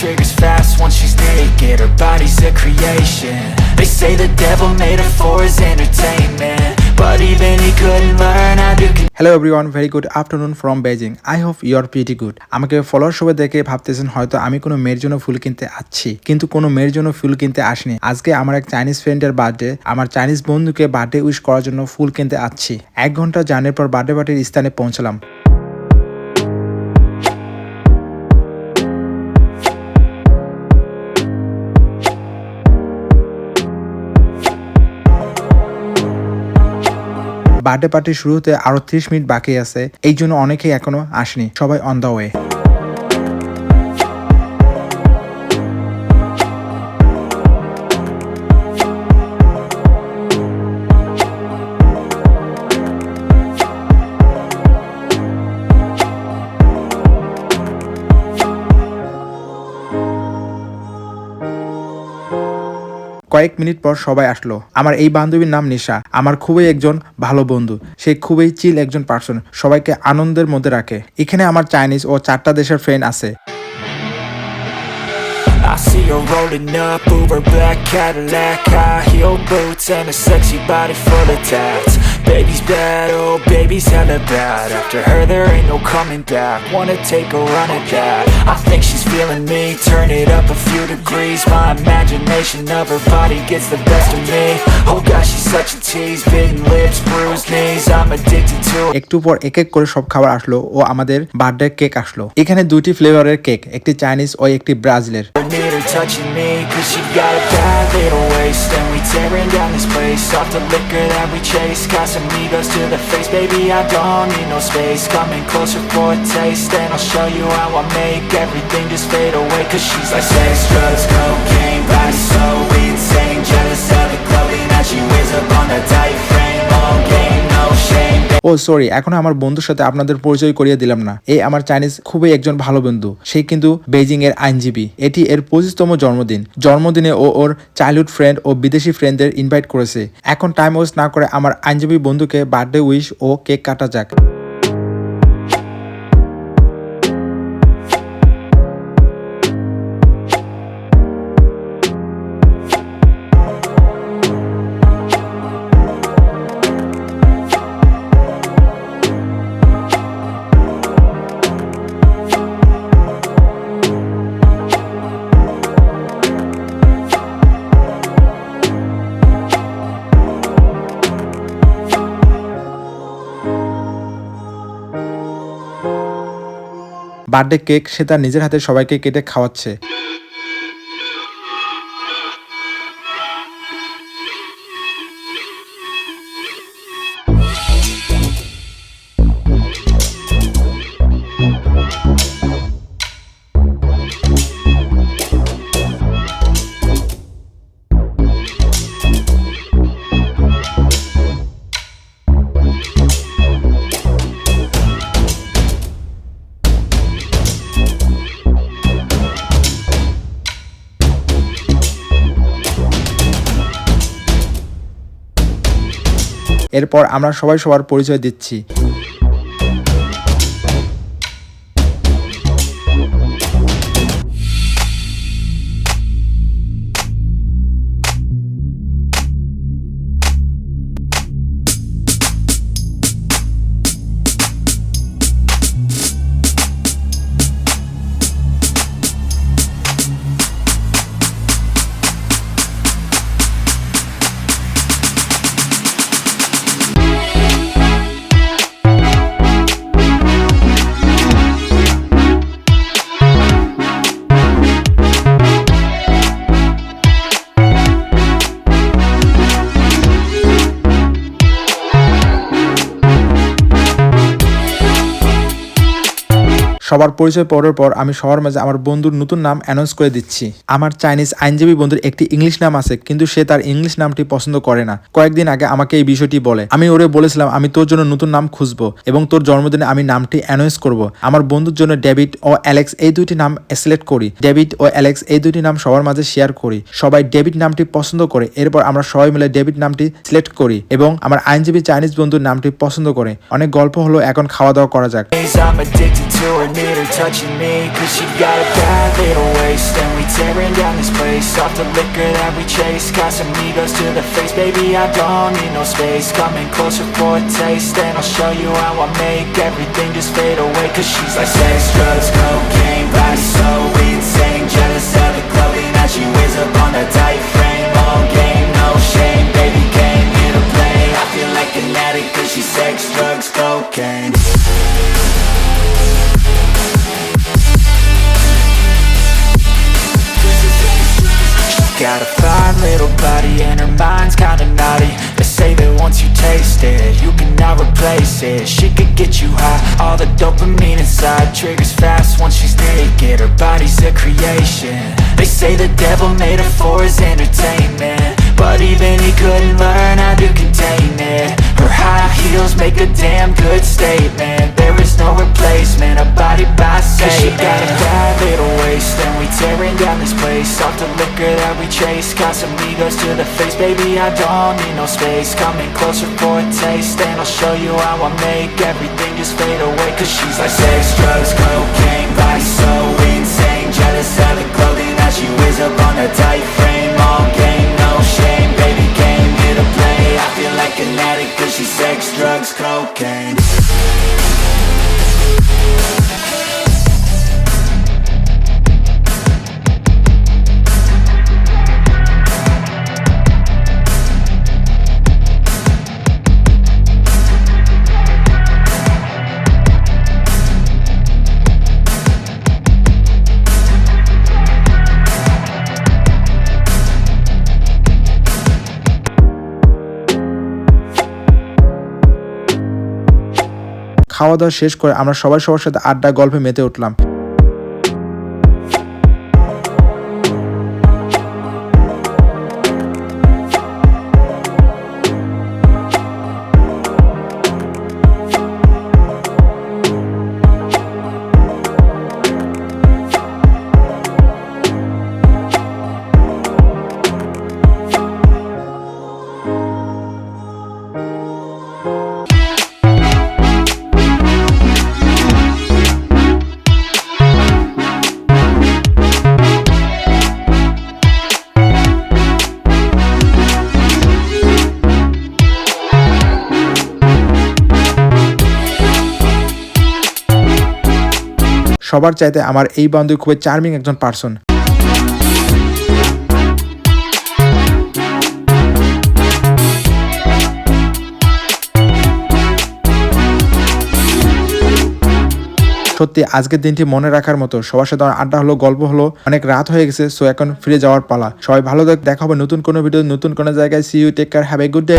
triggers fast once she's naked Her body's a creation. They say the devil made her for his entertainment. But even he couldn't learn how to hello everyone very good afternoon from Beijing I hope you pretty good আমাকে follower সবাই দেখে ভাবতেছেন, হয়তো আমি কোনো মেয়ের জন্য ফুল কিনতে আসছি। কিন্তু কোনো মেয়ের জন্য ফুল কিনতে আসিনি। আজকে আমার এক চাইনিজ ফ্রেন্ডের বার্থডে আমার চাইনিজ বন্ধুকে বার্থডে উইশ করার জন্য ফুল কিনতে আসছি। এক ঘণ্টা জার্নির পর বার্থডে পার্টির স্থানে পৌঁছলাম। বার্থডে পার্টি শুরু হতে আরও ত্রিশ মিনিট বাকি আছে, এই জন্য অনেকেই এখনও আসেনি, সবাই অন দা ওয়ে কয়েক মিনিট পর সবাই আসলো। আমার এই বান্ধবীর নাম নিশা। আমার খুবই একজন ভালো বন্ধু। সে খুবই চিল একজন পার্সন সবাইকে আনন্দের মধ্যে রাখে। এখানে আমার চাইনিজ ও চারটা দেশের ফ্রেন্ড আছে। I see her rolling up, Uber black Cadillac High heel boots and a sexy body full of tats. Baby's bad, oh baby's hella bad After her there ain't no coming back Wanna take a run at that I think she's feeling me, turn it up a few degrees My imagination of her body gets the best of me Oh gosh, she's such a tease Bitten lips, bruised knees I'm addicted to একটু পর এক এক করে সব খাবার আসলো ও আমাদের birthday cake আসলো এখানে দুইটি ফ্লেভারের কেক একটি চাইনিজ ও একটি ব্রাজিলের touching me Cause she got a bad little waist And we tearing down this place Off the liquor that we chase Casamigos to the face Baby, I don't need no space. Coming closer for a taste And I'll show you how I make Everything just fade away. Cause she's like sex, drugs, cocaine Body ও sorry, এখন আমার বন্ধুর সাথে আপনাদের পরিচয় করিয়ে দিলাম না। এই আমার চাইনিজ খুবই একজন ভালো বন্ধু। সে কিন্তু বেজিং এর আইনজীবী। এটি এর পঁচিশতম জন্মদিন। জন্মদিনে ও ওর চাইল্ডহুড ফ্রেন্ড ও বিদেশি ফ্রেন্ডদের ইনভাইট করেছে। এখন টাইম ওয়েস্ট না করে আমার আইনজীবী বন্ধুকে বার্থডে উইশ ও কেক কাটা যাক। বার্থডে কেক সে তার নিজের হাতে সবাইকে কেটে খাওয়াচ্ছে। এরপর আমরা সবাই সবার পরিচয় দিচ্ছি। সবার পরিচয় পড়ার পর আমি সবার মাঝে আমার বন্ধুর নতুন নাম অ্যানাউন্স করে দিচ্ছি। আমার চাইনিজ আইনজীবী বন্ধুর একটি ইংলিশ নাম আছে, কিন্তু সে তার ইংলিশ নামটি পছন্দ করে না। কয়েকদিন আগে আমাকে এই বিষয়টি বলে। আমি ওরে বলেছিলাম, আমি তোর জন্য নতুন নাম খুঁজবো এবং তোর জন্মদিনে আমি নামটি অ্যানাউন্স করব। আমার বন্ধুর জন্য ডেভিড ও অ্যালেক্স এই দুইটি নাম সিলেক্ট করি। ডেভিড ও অ্যালেক্স এই দুইটি নাম সবার মাঝে শেয়ার করি। সবাই ডেভিড নামটি পছন্দ করে। এরপর আমরা সবাই মিলে ডেভিড নামটি সিলেক্ট করি এবং আমার আইনজীবী চাইনিজ বন্ধুর নামটি পছন্দ করে। অনেক গল্প হলো, এখন খাওয়া দাওয়া করা যাক। Her, touching me Cause she got a bad little waist And we tearing down this place Off the liquor that we chase. Casamigos to the face Baby, I don't need no space. Coming closer for a taste And I'll show you how I make Everything just fade away Cause she's like sex, drugs, cocaine Body so insane. Jealous of the clothing that she wears up on a tight frame. All game, no shame Baby came here to play. I feel like an addict Cause she's sex, drugs, cocaine cannot replace it. She could get you high, all the dopamine inside Triggers fast once she's naked, her body's a creation. They say the devil made her for his entertainment. But even he couldn't learn how to contain it. Her high heels make a damn good statement no replacement, a body by Satan Cause she got a bad little waist And we tearing down this place. Off the liquor that we chase Casamigos to the face. Baby, I don't need no space. Coming closer for a taste And I'll show you how I make Everything just fade away. Cause she's like sex, drugs, cocaine Body so insane. Jealous of the clothing that she wears up on a tight frame. All game, no shame Baby came here to play. I feel like an addict Cause she's sex, drugs, cocaine খাওয়া দাওয়া শেষ করে আমরা সবাই সবার সাথে আড্ডা গল্পে মেতে উঠলাম। সবার চাইতে আমার এই বান্ধবী খুবই চার্মিং একজন পার্সন সত্যি, আজকের দিনটি মনে রাখার মতো। সবার সাথে আমার আড্ডা হলো, গল্প হলো, অনেক রাত হয়ে গেছে সো এখন ফিরে যাওয়ার পালা। সবাই ভালো দেখ হবে নতুন কোনো ভিডিও নতুন কোনো জায়গায়। See you take care have a good day